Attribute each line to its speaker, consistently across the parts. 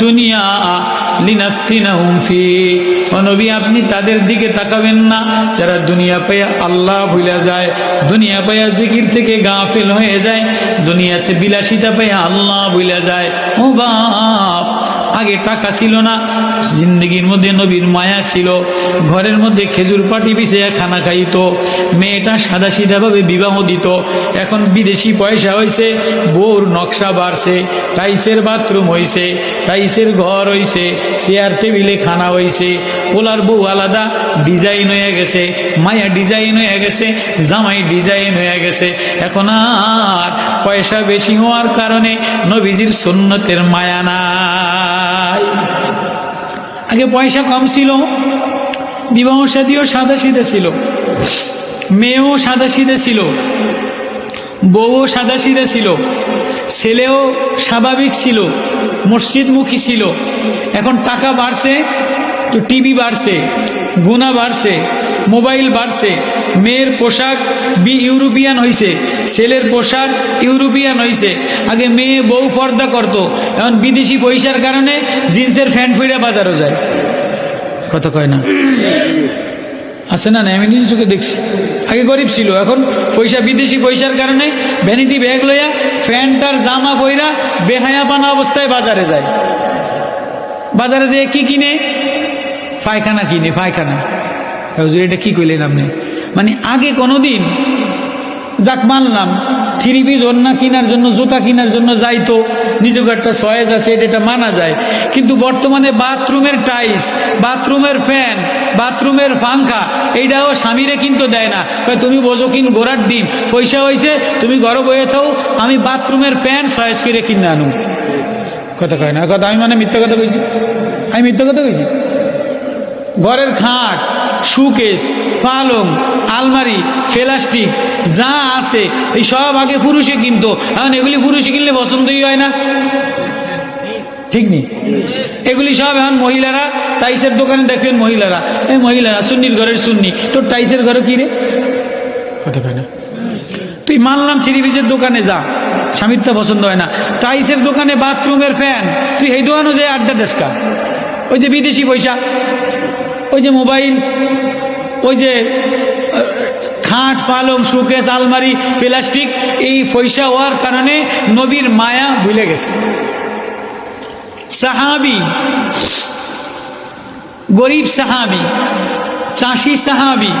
Speaker 1: দুনিয়া আপনি তাদের দিকে তাকাবেন না। যারা দুনিয়া পাইয়া আল্লাহ ভুলে যায়, দুনিয়া পাইয়া জিকির থেকে গাফিল হয়ে যায়, দুনিয়াতে বিলাসিতা পাইয়া আল্লাহ ভুলে যায়। ও বাপ আগে টাকা ছিল না, জিন্দগির মধ্যে নবীর মায়া ছিল, ঘরের মধ্যে খেজুর পাটি পিছিয়ে খানা খাইতো, মেয়েটা সাদা সিধাভাবে বিবাহ দিত, এখন বিদেশি পয়সা হয়েছে বউর নকশা বাড়ছে, টাইসের বাথরুম হয়েছে টাইসের ঘর হয়েছে চেয়ার টেবিলে খানা হয়েছে পোলার বউ আলাদা, ডিজাইন হয়ে গেছে, মায়া ডিজাইন হয়ে গেছে, জামাই ডিজাইন হয়ে গেছে, এখন আর পয়সা বেশি হওয়ার কারণে নবীজির সুন্নতের মায়া নাই। আগে পয়সা কম ছিল, বিবাহ সাদীও সাদা সিদে ছিল, মেয়েও সাদা সিদে ছিল, বউও সাদা সিদে ছিল, ছেলেও স্বাভাবিক ছিল, মসজিদমুখী ছিল। এখন টাকা বাড়ছে, তো টিভি বাড়ছে, গুণা বাড়ছে মোবাইল বাড়ছে। মেয়ের পোশাক বি ইউরোপিয়ান হয়েছে ছেলের পোশাক ইউরোপিয়ান হয়েছে আগে মেয়ে বউ পর্দা করত, এখন বিদেশি পয়সার কারণে জিন্সের ফ্যান ফিরে বাজারও যায়। কত কয় না? আছে না না আমি নিজে চোখে দেখছি। আগে গরিব ছিল, এখন পয়সা বিদেশি পয়সার কারণে ভ্যানিটি ব্যাগ লইয়া ফ্যানটার জামা বইরা বেহায়া পানা অবস্থায় বাজারে যায়। বাজারে যেয়ে কি কিনে? পায়খানা কিনে, পায়খানা। হুজুর, এটা কি কইলেন আপনি? মানে আগে কোনোদিন যাক মানলাম থ্রি পিস ওড়না কেনার জন্য জুতা কেনার জন্য যাইতো নিজেকে একটা সয়েজ আছে এটা মানা যায়। কিন্তু বর্তমানে বাথরুমের টাইলস বাথরুমের ফ্যান বাথরুমের পাঙ্খা এইটাও স্বামীরে কিন্তু দেয় না। তুমি বোঝো কিন গোড়ার ডিম পয়সা হয়েছে তুমি ঘরে বয়ে থাও আমি বাথরুমের ফ্যান সয়েজ করে কিনে আনু কথা কয় না কথা আমি মানে মিথ্যা কথা কইছি? আমি মিথ্যা কথা কইছি? ঘরের খাট সুকেস পালং আলমারি প্লাস্টিক যা আছে এই সব আগে পুরুষে কিনতো। এখন এগুলি পুরুষে কিনলে পছন্দই হয় না। ঠিক নেই? এগুলি সব এখন মহিলারা টাইসের দোকানে দেখবেন মহিলারা। এই মহিলারা সুন্নির ঘরের সুন্নি। তোর টাইসের ঘরে কি রে? কথা কয় না? তুই মানলাম থ্রি পিসের দোকানে যা। স্বামীর তো পছন্দ হয় না। টাইসের দোকানে বাথরুমের ফ্যান। তুই এই দোকানে যে আড্ডা দেশকা ওই যে বিদেশি পয়সা। ওই যে মোবাইল। ওই যে খাট, পালং সুকেস আলমারি, প্লাস্টিক, এই পয়সা হওয়ার কারণে নবীর মায়া ভুলে গেছে। সাহাবি, গরিব সাহাবি, চাষি সাহাবি,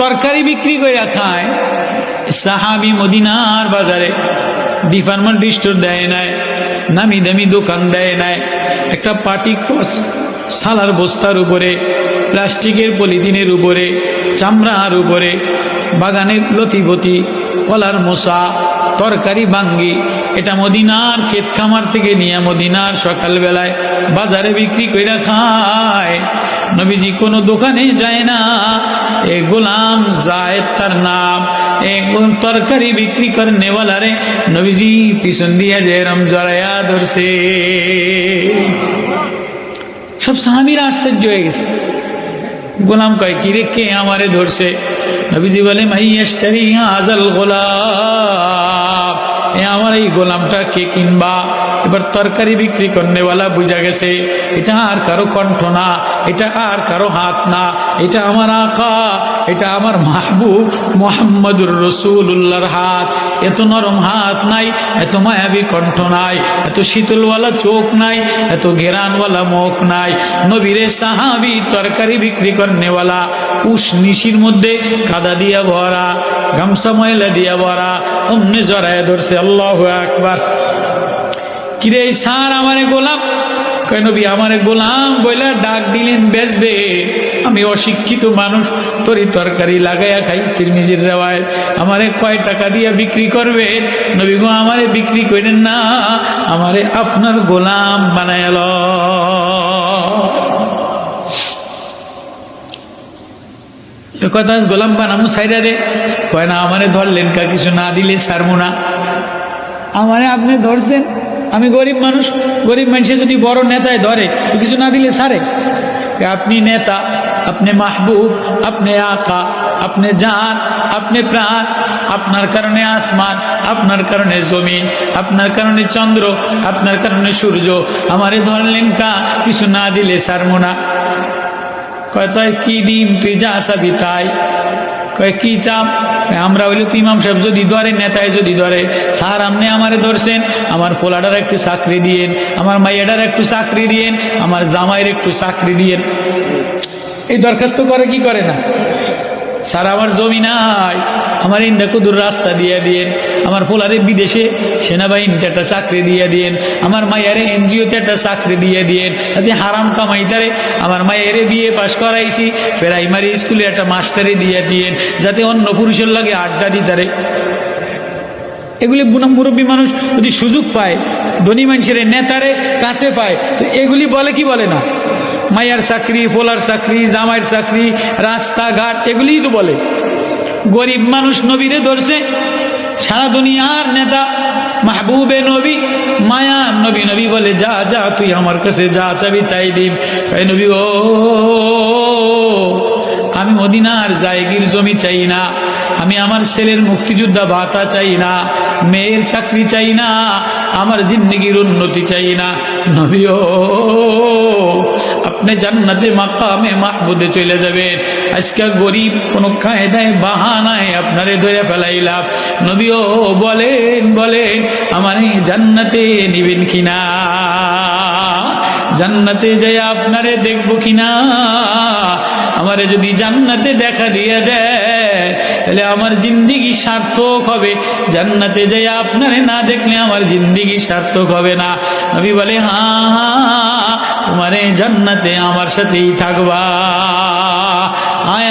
Speaker 1: তরকারি বিক্রি করে খায়, সাহাবি মদিনার বাজারে ডিপার্টমেন্ট স্টোর দেয় নাই, নামি দামি দোকান দেয় নাই, একটা পার্টি ক্রস সালার বস্তার উপরে, প্লাস্টিকের পলিথিনের উপরে, চামড়ার উপরে, বাগানের লতিপতি কলার মশা, তরকারি বাঙ্গি এটা মদিনার ক্ষেত খামার থেকে নিয়ে মদিনার সকালবেলায় বাজারে বিক্রি করে খায়। নবীজি কোনো দোকানে যায় না। এ গোলাম জায়েদ তার নাম, এ গো- তরকারি বিক্রি করে নেওয়ালারে নবীজি পিছন দিয়া যে রম জড়াইয়া ধরছে। সব সাহাবিরা আশ্চর্য হয়ে গেছে। গোলাম কয় কিরে কে আমারে ধরছে? নবীজি বলে মাইয়াস্তারি আজাল গোলাম। এ আমার এই গোলামটা কে কিনবা? এবার তরকারি বিক্রি করনেওয়ালা বুঝা গেছে, এটা আর কারও কণ্ঠ না, এটা আর কারও হাত না, এটা আমার আকা, এটা আমার মাহবুব মোহাম্মদুর রসুল্লাহর হাত। এত নরম হাত নাই, এত মায়াবী কণ্ঠ নাই, এত শীতলওয়ালা চোখ নাই, এত ঘেরানওয়ালা মুখ নাই। নবীরে সাহাবি তরকারি বিক্রি করনেওয়ালা, উস নিশির মধ্যে কাদা দিয়া ভরা, গামছা ময়লা দিয়া ভরা, অমনে জড়ায় ধরছে আল্লাহ একবার কিরে সার আমারে গোলাম কয়, নবী, আমারে গোলাম বইলা ডাক দিলেন, বেচবে। আমি অশিক্ষিত মানুষ, তরি তরকারি লাগাইয়া খাই, তিরমিজির রেওয়ায় আমারে কয় টাকা দিয়া বিক্রি করবে? নবী গো, আমারে বিক্রি করেন না, আমারে আপনার গোলাম বানায়াল তো কথা গোলাম বানামু সাইডা দে। কয়, না, আমারে ধরলেন কা, কিছু না দিলে সারমু না। আমারে আপনি ধরছেন? আমি গরিব মানুষ, গরিব মানুষে যদি বড় নেতায় ধরে, তো কিছু না দিলে সারে আপনি নেতা, আপনি মাহবুব, আপনি আকা, আপনি জান আপনি প্রাণ, আপনার কারণে আসমান, আপনার কারণে জমিন, আপনার কারণে চন্দ্র, আপনার কারণে সূর্য, আমারে ধরলেন কা? কিছু না দিলে সারমো না। কয় কি দিন তুই যা চাবি তাই। কি চাপ? আমরা হইলে তো ইমাম সাহেব যদি ধরে নেতায় যদি ধরে, স্যার আপনি আমারে ধরছেন, আমার ফোলাডার একটু চাকরি দিয়েন, আমার মাইয়াটার একটু চাকরি দিয়েন, আমার জামাইয়ের একটু চাকরি দিয়েন। এই দরখাস্ত করে কি করে না? স্যার, আমার জমি নাই। আমার ইন্দাকুদুর রাস্তা দিয়ে দিয়েন, আমার পোলারে বিদেশে সেনাবাহিনীতে একটা চাকরি দিয়ে দিয়েন, আমার মায়েরে এনজিওতে একটা চাকরি দিয়ে দিয়েন। যাতে হারাম কামাইতারে আমার মায়েরে বিয়ে পাশ করাইছি, প্রাইমারি স্কুলে একটা মাস্টারে দিয়ে দিয়েন, যাতে অন্য পুরুষের লাগে আড্ডা দিতারে। এগুলি মুরব্বী মানুষ যদি সুযোগ পায়, ধনী মানুষের নেতারে কাছে পায়, তো এগুলি বলে কি বলে না? মায়ার চাকরি, পোলার চাকরি, জামাইয়ের চাকরি, রাস্তাঘাট, এগুলিই তো বলে। গরিব মানুষ নবীরে ধরছে। সারা দুনিয়ার নেতা মাহবুবে নবী, মায়া নবী নবী বলে, যা যা, তুই আমার কাছে যা চাবি চাই দিম কয় নবী, ও, আমি মদিনার জায়গির জমি চাই না। আমি আমার ছেলের মুক্তিযোদ্ধা ভাতা চাই না। মেয়ের চাকরি চাই না। আমার জিন্দগির উন্নতি চাই না। নবী, ও, আপনি জান্নাতে মাকামে মাহবুদে চলে যাবেন। আজকে গরিব কোন কায়দায় বাহানায় আপনারে ধরে ফেলাইলাম। নবী ও বলেন বলেন, আমার জান্নাতে নিবেন কিনা? জান্নাতে যাই আপনারে দেখব কিনা? আমারে যদি জান্নাতে দেখা দিয়ে দেয়, তাহলে আমার জিন্দিগি সার্থক হবে। জান্নাতে যাই আপনারে না দেখলে আমার জিন্দিগি সার্থক হবে না। নবী বলে হা হ্যাঁ তোমার এই জান্নাতে আমার সাথেই থাকবা।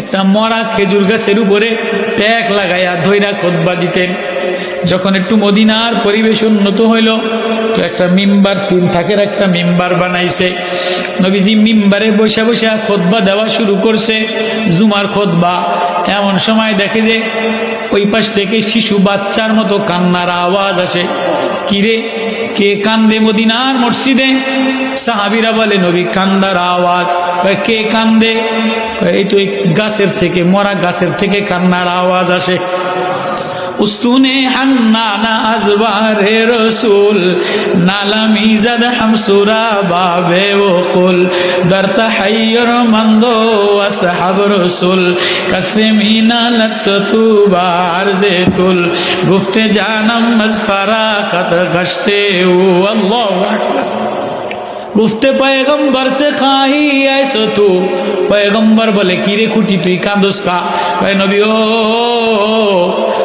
Speaker 1: একটা মরা খেজুর গাছের উপরে ট্যাগ লাগাইয়া ধৈরা খোদবা দিতেন। যখন একটু মদিনার পরিবেশ উন্নত হইল, তো একটা মিম্বার, তিন থাকের একটা মিম্বার বানাইছে। নবীজি মিম্বারে বসে বসে খোদবা দেওয়া শুরু করছে, জুমার খোদবা। এমন সময় দেখে যে ওই পাশ থেকে শিশু বাচ্চার মতো কান্নার আওয়াজ আসে। কিরে কে কান্দে মদিনার মসজিদে? সাহাবিরা বলে, নবী, কান্দার আওয়াজ। কে কান্দে? এই তো গাছের থেকে, মরা গাছের থেকে কান্নার আওয়াজ আসে। উস্তুনে হান্নানা আজবারে রসুল নালামি জাদ হামসুরা বাবে ও কুল দরতা হাইয়র মন্দো আসহাব রসুল, কাসেমিনা লৎসতু বার জে তুল গুফতে জানম মজফারা কত গশতে ও আল্লাহু আকবার। গুফতে পয়গম্বর সে খাই আইসো তু। পয়গম্বর বলে কিরে খুঁটি, তুই কান্দোস কা? কয়, নবী ও,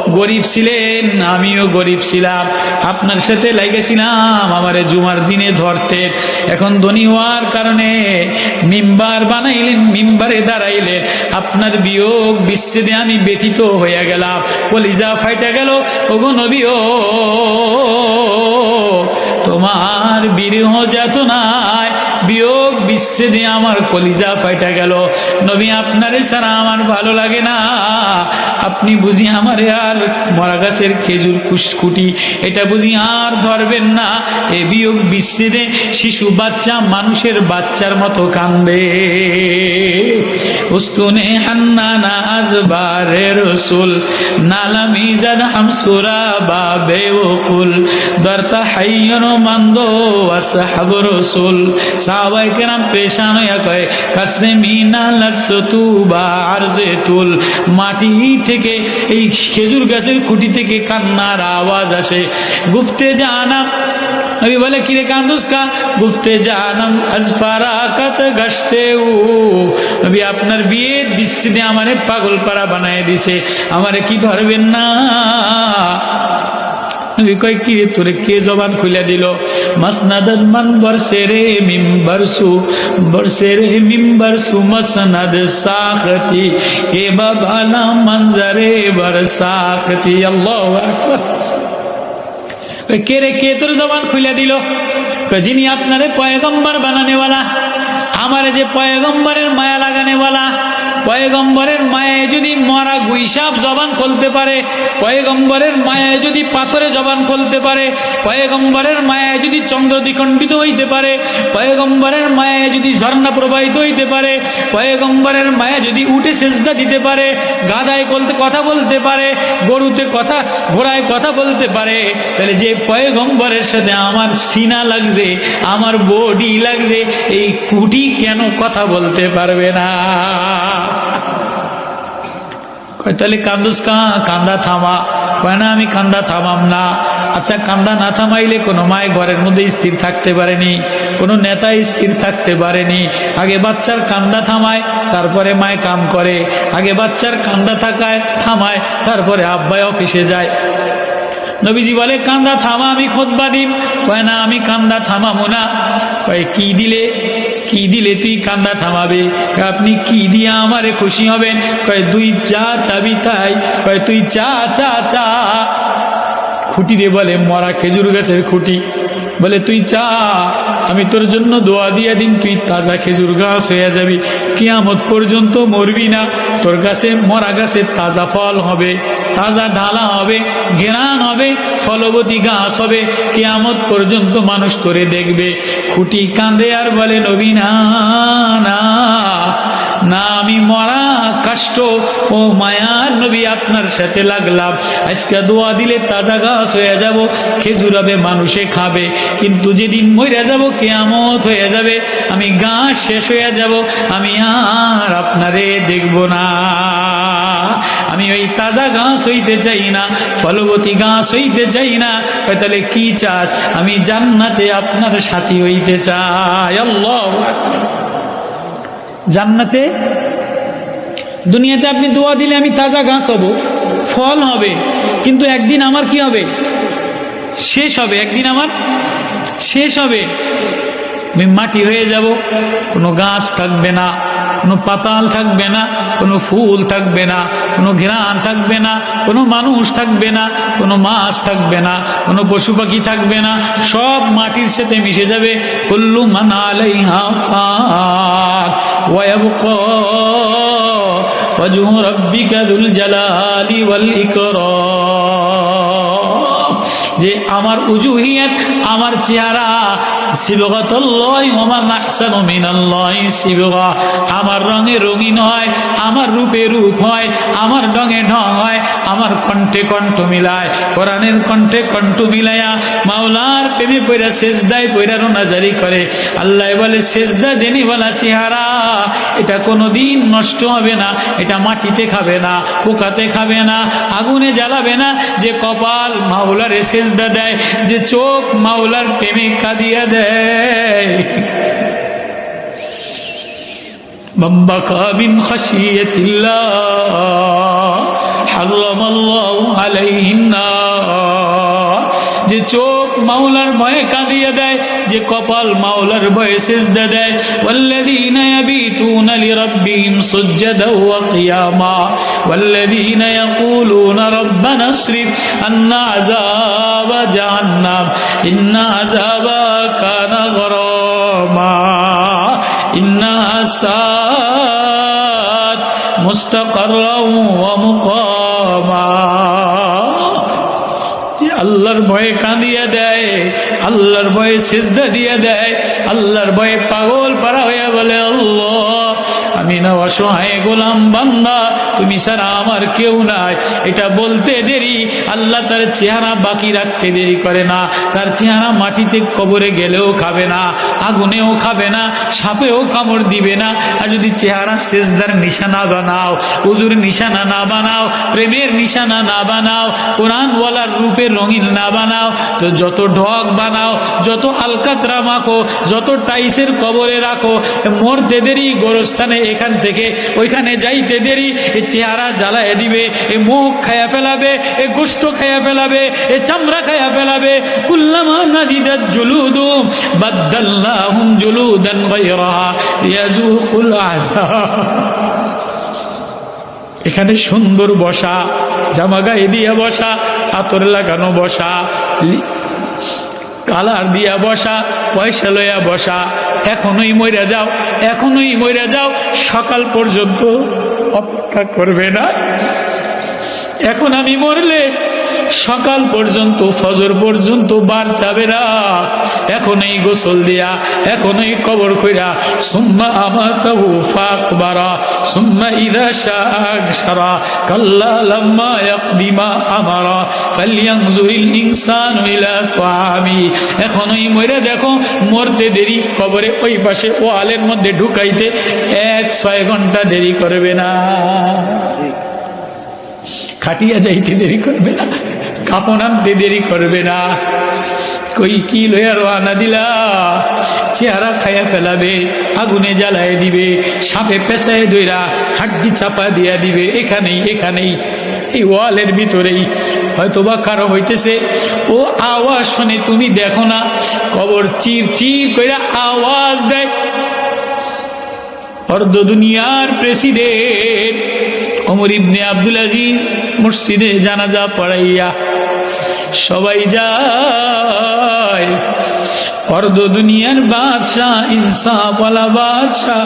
Speaker 1: গরিব ছিলেন, আমিও গরিব ছিলাম। আপনার সাথে লাগেছিলাম আমারে জুমার দিনে ধরতে। এখন ধনী হওয়ার কারণে মিম্বার বানাইলেন, মিম্বারে দাঁড়াইলেন। আপনার বিয়োগ বিচ্ছেদে আমি ব্যথিত হইয়া গেলাম। কলিজা ফাইটা গেল, ওগো নবী ও তোমার বিরহ যাতনায় বিয়োগ বিচ্ছেদে আমার কলিজা ফাইটা গেল। নবী, আপনারে ছাড়া আমার ভালো লাগে না। আপনি বুঝি আমারে আর মরা গাছের খেজুর কুসকুটি এটা বুঝি আর ধরবেন না। এ বিয়োগ বিচ্ছেদে শিশু বাচ্চা মানুষের বাচ্চার মতো কান্দে। উস্তুনে রসুল নালামি জাদ হামসুরা বাবে ওকুল, দরতা হাইয়ন মন্দ আসহাব রসুল সাহাবাই কেরাম পেশান হইয়া কয় কাসে মিনা লাগছো বা আরজে তুল। মাটি থেকে, এই খেজুর গাছের খুঁটি থেকে কান্নার আওয়াজ আসে। গুফতে জানা নবী বলে কিরে কান্দুস কা গুফতে জানাম আজ ফারাকাত গাছতে নবী, আপনার বিয়ের বিচ্ছেদে আমারে পাগল পাড়া বানায় দিছে। আমারে কি ধরবেন না? যিনি আপনারে পয়গম্বর বানানেওয়ালা আমার যে পয়গম্বরের মায়া লাগানেওয়ালা পয়গম্বরের মায়ে যদি মরা গুইসাপ জবান খুলতে পারে, পয়গম্বরের মায়ে যদি পাথরে জবান খুলতে পারে, পয়গম্বরের মায়ায় যদি চন্দ্র দ্বিখণ্ডিত হইতে পারে, পয়গম্বরের মায়ে যদি ঝর্ণা প্রবাহিত হইতে পারে, পয়গম্বরের মায়া যদি উঠে সেজদা দিতে পারে গাদায় বলতে কথা বলতে পারে, গরুতে কথা, ঘোড়ায় কথা বলতে পারে, তাহলে যে পয়গম্বরের সাথে আমার সিনা লাগছে, আমার বডি লাগছে, এই কুটি কেন কথা বলতে পারবে না? তাহলে কান্দুস কান্দা থামা। কয়, না, আমি কান্দা থামাম না। আচ্ছা কান্দা না থামাইলে কোনো মায় ঘরের মধ্যে স্থির থাকতে পারেনি, কোনো নেতা স্থির থাকতে পারেনি। আগে বাচ্চার কান্দা থামায়, তারপরে মায় কাম করে। আগে বাচ্চার কান্দা থাকায়, থামায়, তারপরে আব্বাই অফিসে যায়। নবীজি বলে, কান্দা থামা, আমি খোদবা দিব কয়, না, আমি কান্দা থামাবো না। কয়, কি দিলে? কি দিলে তুই কান্দা থামাবে? আপনি কি দিয়ে আমারে খুশি হবেন? কয়, দুই চা চাবি তাই। কয়, তুই চা চা চা। খুঁটি দিয়ে বলে, মরা খেজুর গাছের খুঁটি। বলে, তুই চা আমি তোর জন্য দোয়া দিয়ে দিন তুই তাজা খেজুর গাছ হয়ে যাবি। কিয়ামত পর্যন্ত মরবি না। তোর গাছে মরা গাছে তাজা ফল হবে, তাজা ঢালা হবে ঘেরান হবে, ফলবতী গাছ হবে। কিয়ামত পর্যন্ত মানুষ তোরে দেখবে। খুঁটি কাঁদে আর বলে, নবী, না না না, আমি মরা কষ্ট। ও মায়ার নবী আপনার সাথে লাগলাম। আজকে দোয়া দিলে তাজা গাছ হয়ে যাব খেজুর হবে মানুষে খাবে। কিন্তু যেদিন মরে যাব, কেয়ামত হয়ে যাবে। আমি গাছ শেষ হয়ে যাব, আমি আর আপনারে দেখব না। আমি ওই তাজা গাছ হইতে চাই না, ফলবতী গাছ হইতে চাই না। তাহলে কি চাস আমি জান্নাতে আপনার সাথী হইতে চাই। জান্নাতে দুনিয়াতে আপনি দোয়া দিলে আমি তাজা গাছ হব, ফল হবে, কিন্তু একদিন আমার কি হবে? শেষ হবে, একদিন আমার শেষ হবে। আমি মাটি হয়ে যাব, কোনো গাছ থাকবে না, কোনো পাতাল থাকবে না, কোনো ফুল থাকবে না, কোনো ঘেরান থাকবে না, কোনো মানুষ থাকবে না, কোনো মাছ থাকবে না, কোনো পশু পাখি থাকবে না, সব মাটির সাথে মিশে যাবে। কুল্লু মানালাইহা ফাক ওয়াবকা ওয়াজহু রাব্বিকা যুল জালালি ওয়াল যে আমার উজুহিয়ত আমার চেহারা আমার রঙে রঙিন হয়, আমার রূপে রূপ হয়, আমার ঢঙে ঢং হয়, আমার কণ্ঠে কণ্ঠ মিলায়, কোরআনের কণ্ঠে কণ্ঠ মিলায়া, মাওলার প্রেমে পয়রা সেজদায় পয়রা রোনাজারি করে। আল্লাহ বলে, সেজদা দেনি বলা চেহারা, এটা কোনোদিন নষ্ট হবে না, এটা মাটিতে খাবে না, পোকাতে খাবে না, আগুনে জ্বালাবে না, যে কপাল মাওলারে সেজদা দেয়, যে চোখ মাওলার প্রেমে কাঁদিয়া দেয় بكى من خشية الله حرم الله عليه النار যে চোখ মাওলার ভয়ে কাঁদিয়ে দেয় যে কপাল মাওলার ভয়ে সেজদা দেয় والذين يبيتون لربهم سجدا وقياما والذين يقولون ربنا اصرف عنا عذاب جهنم إن عذابها كان غراما إنها ساءت مستقرا ومقاما যে আল্লাহর ভয়ে কাঁদিয়ে দেয় আল্লাহর ভয়ে সিজদা দিয়ে দেয় আল্লাহর ভয়ে পাগল পারা হয়ে বলে আমি না অসহায় গোলাম বান্দা, তুমি ছাড়া আমার কেউ নাই। এটা বলতে দেরি, আল্লাহ তার চেহারা বাকি রাখতে দেরি করে না। তার চেহারা মাটিতে কবরে গেলেও খাবে না, আগুনেও খাবে না, সাপেও কামড় দিবে না। আর যদি চেহারা শেষদার নিশানা বানাও উজুর নিশানা না বানাও, প্রেমের নিশানা না বানাও কোরআন ওয়ালার রূপে রঙিন না বানাও, তো যত ঢক বানাও, যত আলকাতরা মাখো, যত টাইসের কবরে রাখো, মরতে দেরি গোরস্থানে এখান থেকে ওইখানে যাইতে দেরি, এ চেহারা জ্বালায় দিবে, এ মুখ খায়া ফেলাবে, এ গোস্ত খায়া ফেলাবে, এ চামড়া খায়া ফেলাবে। এখানে সুন্দর বসা, জামা গায়ে দিয়ে বসা আতর লাগানো বসা কালার দিয়া বসা, পয়সা লইয়া বসা। এখনই মইরা যাও, এখনই মইরা যাও, সকাল পর্যন্ত অপেক্ষা করবে না। এখন আমি মরলে সকাল পর্যন্ত ফজর পর্যন্ত বার যাবে না। এখন এই গোসল দিয়া এখন এই কবর কইরা সুম্মা আমাতাহু ফাক বারা সুম্মা ইদা শাক সারা কাল্লা লাম্মা ইয়াকদিমা আমারা ফালিয়ানজুরিল ইনসানু ইলা তাআমি। এখন ওই মরে দেখো মরতে দেরি কবরে ওই পাশে ওয়ালের মধ্যে ঢুকাইতে এক ছয় ঘণ্টা দেরি করবে না। খাটিয়া যাইতে দেরি করবে না। কাপড় আনতে দেরি করবে না। কই কি লইয়া রওনা দিলা? চেহারা খাইয়া ফেলাবে, আগুনে জ্বালায় দিবে, সাপে পেঁচায় দইরা হাড্ডি চাপা দিয়া দিবে, এখানেই এখানেই। এই ওয়ালের ভিতরেই হয়তো বা কারও হইতেছে। ও আওয়াজ শুনে তুমি দেখো না, কবর চির চির কইরা আওয়াজ দেয়। অর্ধ দুনিয়ার president Umar ibn Abdul Aziz মসজিদে জানাজা পড়াইয়া সবাই যায়। অর্ধ দুনিয়ার বাদশাহ ইনসাফওয়ালা বাদশাহ।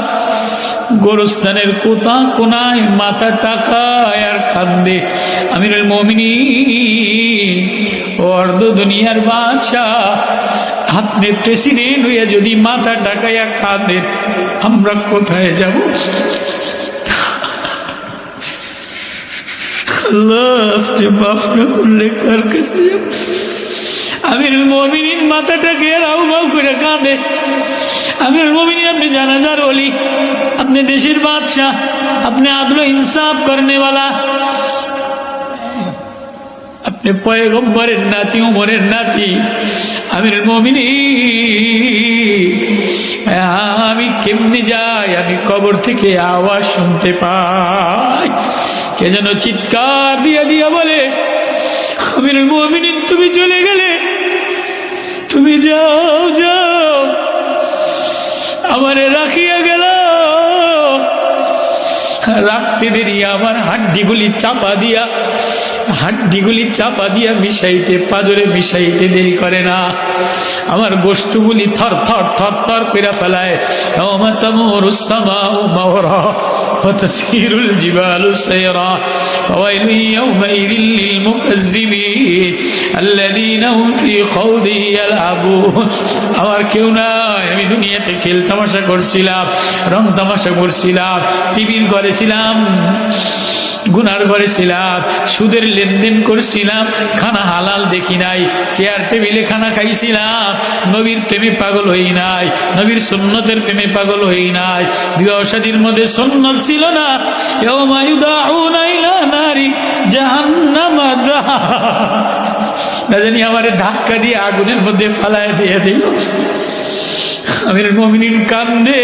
Speaker 1: গোরস্থানের কোথা, কোনায়, মাথা টাকায় আর কান্দে আমিরুল মমিনী অর্ধ দুনিয়ার বাদশাহ। আপনি প্রেসিডেন্ট হইয়া যদি মাথা টাকাইয়া কাঁদেন আমরা কোথায় যাব? আল্লাহ আপনি মাফ না করলে আমির মমিনিন মাথাটাকে রাউ বাউ করে কাঁদে। আমির মমিনী আপনি জানাজার অলি আপনি দেশের বাদশাহ, আপনি আদলো ইনসাফ করনেওয়ালা। আপনি পয়গম্বরের নাতি, উমরের নাতি, আমির মমিনী। আমি কেমনে যাই? আমি কবর থেকে আওয়াজ শুনতে পাই। কে যেন চিৎকার দিয়া দিয়া বলে তুমি চলে গেলে। তুমি যাও যাও। আমারে রাখিয়া গেল। রাখতে দেরি, আমার হাড্ডিগুলি চাপা দিয়া হাড্ডিগুলি চাপা দিয়া মিশাইতে, পাজরে মিশাইতে দেরি করে না। আমার বস্তুগুলি থর থর থর থর করে ফেলায়। আমার কেউ নাই, আমি দুনিয়াতে খেল তামাশা করছিলাম, রং তামাশা করছিলাম, টিভির করেছিলাম গুনার ঘরে ছিলাম, সুদের লেনদেন করছিলাম, খানা হালাল দেখি নাই, চেয়ার টেবিলে খানা খাইছিলাম, নবীর প্রেমে পাগল হই নাই, নবীর সুন্নতের প্রেমে পাগল হই নাই, বিবাহ শাদীর মধ্যে সুন্নত ছিল না, ইয়াউমা ইউদাউনা ইলা নারি জাহান্নামা। না জানি আমারে ধাক্কা দিয়ে আগুনের মধ্যে ফালায় দিয়ে দিল আমির মমিনিন কান্দে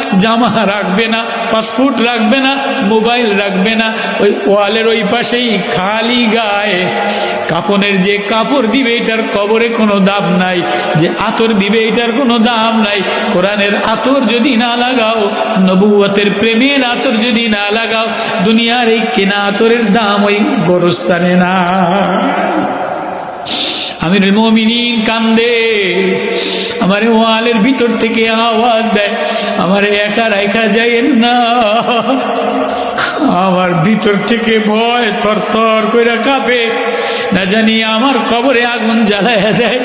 Speaker 1: জামা রাখবে না, পাসপোর্ট রাখবে না, মোবাইল রাখবে না, ওই ওয়ালের ওই পাশেই খালি গায়ে। কাপনের যে কাপড় দিবে, এটার কবরে কোনো দাম নাই। যে আতর দিবে, এটার কোনো দাম নাই। কোরআনের আতর যদি না লাগাও নবুয়তের প্রেমের আতর যদি না লাগাও, দুনিয়ার এই কেনা আতরের দাম ওই গরস্থানে না। আমির মমিনিন কান্দে। আমার ওয়ালের ভিতর থেকে আওয়াজ দেয়, আমার একা রাইখা যাইয়েন না। আমার ভিতর থেকে ভয় তর তর করে কাঁপে, না জানি আমার কবরে আগুন জ্বালায় দেয়।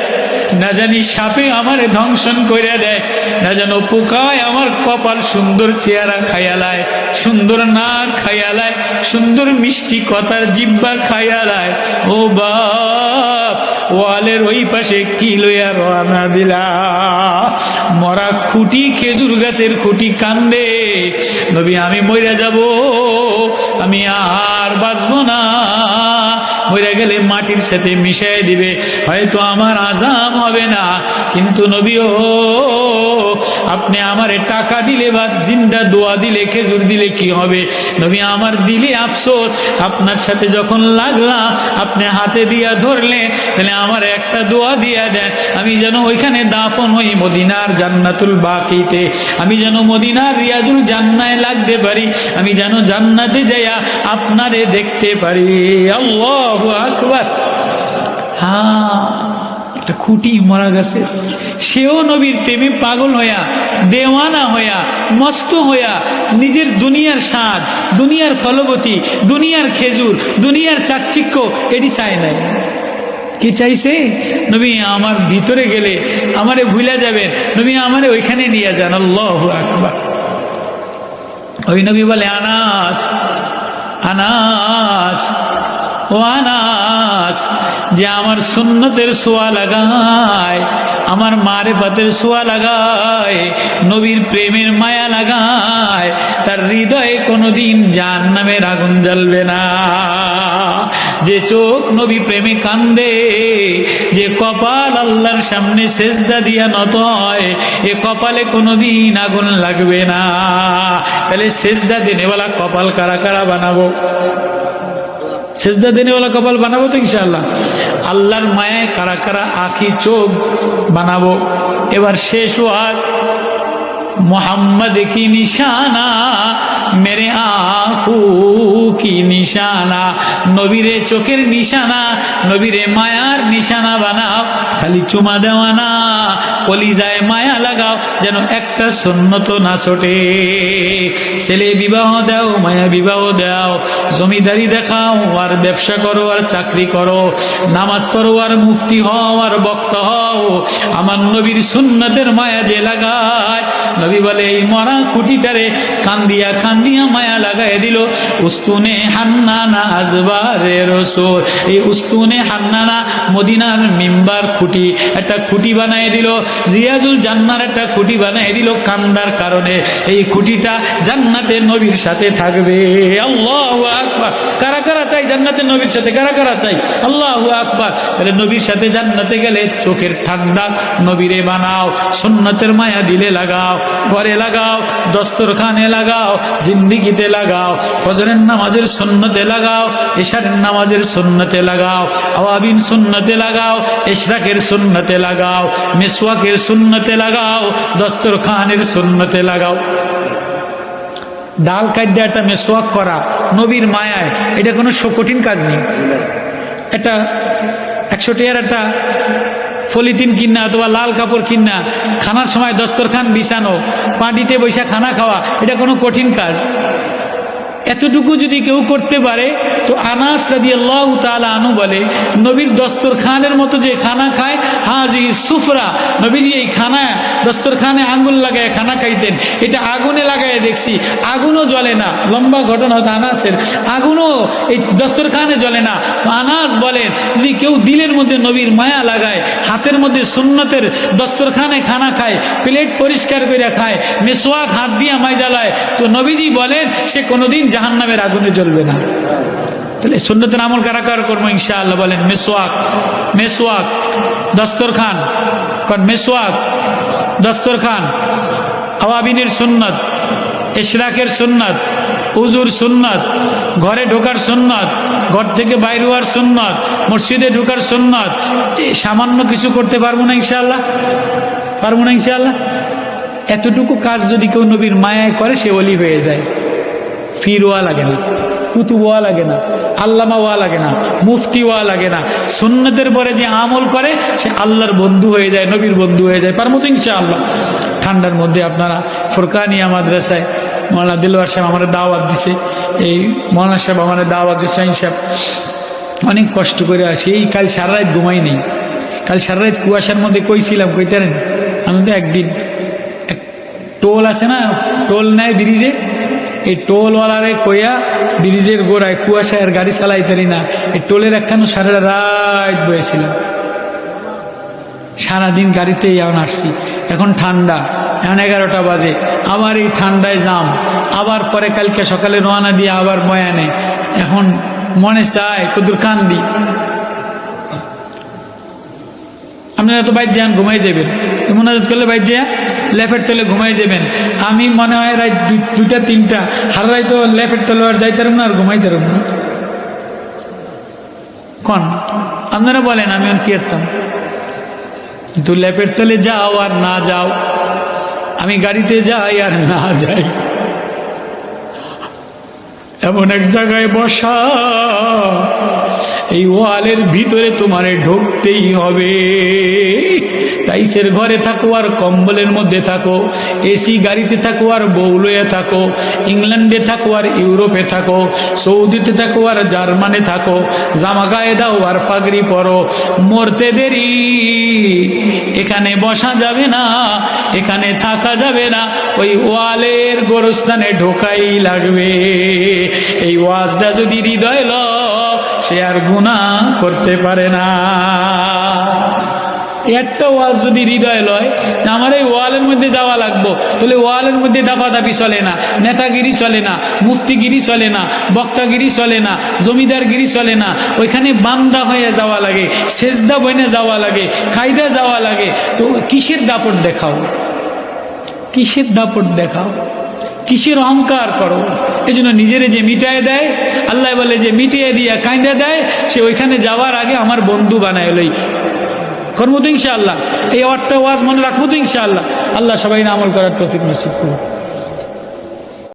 Speaker 1: না জানি সাপে আমারে ধ্বংসন করে দেয়, না যেন পোকায় আমার কপাল সুন্দর চেহারা খায়ালায় সুন্দর না খায়ালায় সুন্দর মিষ্টি কথার জিব্বা খায়ালায় ও বাপ, ওয়ালের ওই পাশে কি লইয়া রানা দিলা? মরা খুঁটি খেজুর গাছের খুঁটি কান্দে, নবী আমি মরে যাব, আমি আর বাঁচবো না। মরে গেলে মাটির সাথে মিশাই দিবে। হয়তো আমার আজাম হবে না, কিন্তু নবী ও, আপনি আমারে টাকা দিলে বা জিন্দা দোয়া দিলে, খেজুর দিলে কি হবে? নবী আমার দিলে আফসোস। আপনার সাথে যখন লাগলাম, আপনি হাতে দিয়া ধরলে তাহলে আমার একটা দোয়া দিয়া দেন। আমি যেন ওইখানে দাফন হই মদিনার জান্নাতুল বাকিতে। আমি যেন মদিনার রিয়াজুল জান্নায় লাগতে পারি। আমি যেন জান্নাতে যাইয়া আপনারে দেখতে পারি। আল্লাহ আকবার। হ্যাঁ একটা খুঁটি মারা গেছে। সেও নবীর প্রেমে পাগল হইয়া, দেওয়ানা হইয়া, মস্ত হইয়া নিজের দুনিয়ার স্বাদ, দুনিয়ার ফলবতী, দুনিয়ার খেজুর, দুনিয়ার চাকচিক্য এটি চায় নাই। কি চাইছে? নবী আমার ভিতরে গেলে আমারে ভুলা যাবেন, নবী আমারে ওইখানে নিয়ে যান। আল্লাহ আকবার। ওই নবী বলে, আনাস আনাস ও আনাস, যে আমার সুন্নতের সোয়া লাগায়, আমার মারে পাতের সোয়া লাগায়, নবীর প্রেমের মায়া লাগায়, তার হৃদয়ে কোনোদিন জান নামের আগুন জ্বলবে না। যে চোখ নবী প্রেমে কান্দে, যে কপাল আল্লাহর সামনে সেজদা দিয়া নত হয়, এ কপালে কোনোদিন আগুন লাগবে না। তাহলে সেজদা দিনেওয়ালা কপাল কারা কারা বানাবো? সেজদা দিনেওয়ালা কপাল বানাবো তো ইনশাআল্লাহ। আল্লাহর মায়ায় কারা কারা আখি চোখ বানাবো। এবার শেষ হওয়ার মোহাম্মদ কি নিশানা মেরে আঁখু কি নিশানা, নবীরে চোখের নিশানা, নবীরে মায়ার নিশানা বানাও, খালি চুমা দেওয়া না, কলিজায় মায়া লাগাও, যেন একটা সন্ন্যত না ছোটে। ছেলে বিবাহ দাও, মায়া বিবাহ দাও, জমিদারি দেখাও, আর ব্যবসা করো, আর চাকরি করো, নামাজ পড়ো, আর মুফতি হও, আর বক্ত হও, আমার নবীর সুন্নতের মায়া যে লাগায়, নবী বলে, এই মরা খুঁটিটারে কান্দিয়া কান্দিয়া মায়া লাগাই দিল উস্তুনে হান্নানা আজবারে রসুল। এই উস্তুনে হান্নানা মদিনার মিম্বার খুঁটি, একটা খুঁটি বানাই দিল। রিয়াজুল জান্নার একটা খুঁটি বানাই দিল কান্দার কারণে। এই খুঁটিটা জান্নাতের নবীর সাথে থাকবে। আল্লাহ আকবার। কারা কারা চাই জান্নাতের নবীর সাথে? কারা কারা চাই আল্লাহ আকবার। তাহলে নবীর সাথে জান্নাতে গেলে চোখের ঠান্ডা নবীরে বানাও, সুন্নতের মায়া দিলে লাগাও, ঘরে লাগাও, দস্তরখানে লাগাও, জিন্দিগিতে লাগাও, ফজরের নামাজের সুন্নতে লাগাও এশারের নামাজের সুন্নতে লাগাও, আওয়াবিন সুন্নতে লাগাও, এশরাকের সুন্নতে লাগাও, মেসওয়াকের সুন্নতে লাগাও, দস্তরখানের সুন্নতে লাগাও। ডাল কাটতে একটা মেসোয়াক করা নবীর মায়ায়, এটা কোনো কঠিন কাজ নেই। একটা একশো টিয়ার একটা পলিথিন কিনা অথবা লাল কাপড় কিনা, খানার সময় দস্তরখান বিছানো, পাটিতে বৈশা খানা খাওয়া, এটা কোনো কঠিন কাজ। এতটুকু যদি কেউ করতে পারে, তো আনাস আনু বলে, নবীর দস্তরখানের মতো যে খানা খায়, হাজি সুফরা, নবীজি এই খানা, দস্তরখানে আঙ্গুল লাগায় খানা খাইতেন। এটা আগুনে লাগায় দেখছি, আগুনও জ্বলে না। লম্বা ঘটনা হতো আনাসের। আগুনও এই দস্তরখানে জ্বলে না। আনাস বলেন যদি কেউ দিলের মধ্যে নবীর মায়া লাগায়, হাতের মধ্যে সুন্নতের দস্তরখানে খানা খায়, প্লেট পরিষ্কার করে খায়, মেসোয়াক হাত দিয়ে মাই জ্বালায় তো নবীজি বলেন, সে কোনোদিন জাহান্নামের আগুনে জ্বলবে না। তাহলে সুন্নতের আমল কারা কার করব ইনশাআল্লাহ বলেন মেসোয়াক মেসোয়াক দস্তরখান। কন মেসোয়াক দস্তরখান, আওয়াবিনের সুন্নত ইশরাকের সুন্নত, উজুর সুন্নত, ঘরে ঢোকার সুন্নত, ঘর থেকে বাইরে হওয়ার সুন্নত, মসজিদে ঢোকার সুন্নত সামান্য কিছু করতে পারব না ইনশাআল্লাহ? পারব না ইনশাআল্লাহ? এতটুকু কাজ যদি কেউ নবীর মায়ায় করে, সে অলি হয়ে যায়। ফিরওয়া লাগে না, কুতুবওয়া লাগে না, আল্লামাওয়া লাগে না, মুফতিওয়া লাগে না। সুন্নতের পরে যে আমল করে, সে আল্লাহর বন্ধু হয়ে যায়, নবীর বন্ধু হয়ে যায়, পার মতো ইনশাআল্লাহ। ঠান্ডার মধ্যে আপনারা ফোরকানিয়া মাদ্রাসায়, মৌলানা দিলওয়ার সাহেব আমার দাওয়াত দিছে। এই মৌলানা সাহেব আমার দাওয়াত শাহিন সাহেব। অনেক কষ্ট করে আসি। এই কাল সারা রাত ঘুমাই নেই। কাল সারা রাত কুয়াশার মধ্যে কইছিলাম, কইতারেন, আমি তো একদিন এক টোল আছে না, টোল নেয় ব্রিজে এই টোলওয়ালারে কইয়া ব্রিজের গোড়ায় কুয়াশায় গাড়ি চালাইতারি না। এই টোলের একখানো সারা রাত বয়েছিলাম। সারাদিন গাড়িতেই এখন আসছি। এখন ঠান্ডা, এখন এগারোটা বাজে। আবার এই ঠান্ডায় যাম আবার পরে কালকে সকালে রওনা দিয়ে আবার বয়ানে এখন মনে চায়, কদুর কান্দি। আপনারা তো বাইর যান, ঘুমাই যাবেন মোনাজাত করলে বাইর যা লেফের তলে ঘুমাই যাবেন আমি মনে হয় রাত দুইটা, তিনটা। হার রাই তো লেফের তলে আর যাইতে পারব না আর ঘুমাইতে পারব না। কন? আপনারা বলেন, আমি কি করতাম? কিন্তু ল্যাপের তলে যাও আর না যাও, আমি গাড়িতে যাই আর না যাই। এমন এক জায়গায় বসা। এই ওয়ালের ভিতরে তোমারে ঢুকতেই হবে। টাইসের ঘরে থাকো আর কম্বলের মধ্যে থাকো। এসি গাড়িতে থাকো আর বৌলয়ে থাকো। ইংল্যান্ডে থাকো আর ইউরোপে থাকো। সৌদিতে থাকো আর জার্মানে থাকো। জামা গায়ে দাও আর পাগড়ি পরো। মরতে দেরি। এখানে বসা যাবে না, এখানে থাকা যাবে না, ওই ওয়ালের গোরস্থানে ঢোকাই লাগবে। এই ওয়াজটা যদি হৃদয় ল সে আর গুণা করতে পারে না। একটা ওয়াজ যদি হৃদয় লয় আমার এই ওয়ালের মধ্যে যাওয়া লাগবো। তাহলে ওয়ালের মধ্যে দাপাদাপি চলে না, নেতাগিরি চলে না, মুফতিগিরি চলে না, বক্তাগিরি চলে না, জমিদারগিরি চলে না। ওইখানে বান্দা হয়ে যাওয়া লাগে, সেজদা বইনে যাওয়া লাগে, কায়দা যাওয়া লাগে। তো কিসের দাপট দেখাও? কিসের দাপট দেখাও? কিসের অহংকার করো? এই জন্য নিজের যে মিটায় দেয়, আল্লাহ বলে যে মিটিয়ে দিয়া কাঁদা দেয়, সে ওইখানে যাওয়ার আগে আমার বন্ধু বানায় করব তো ইনশাআল্লাহ। এই অট্টা ওয়াজ মনে রাখব তো ইনশাআল্লাহ। আল্লাহ সবাই আমল করার তফিক নসিব করুন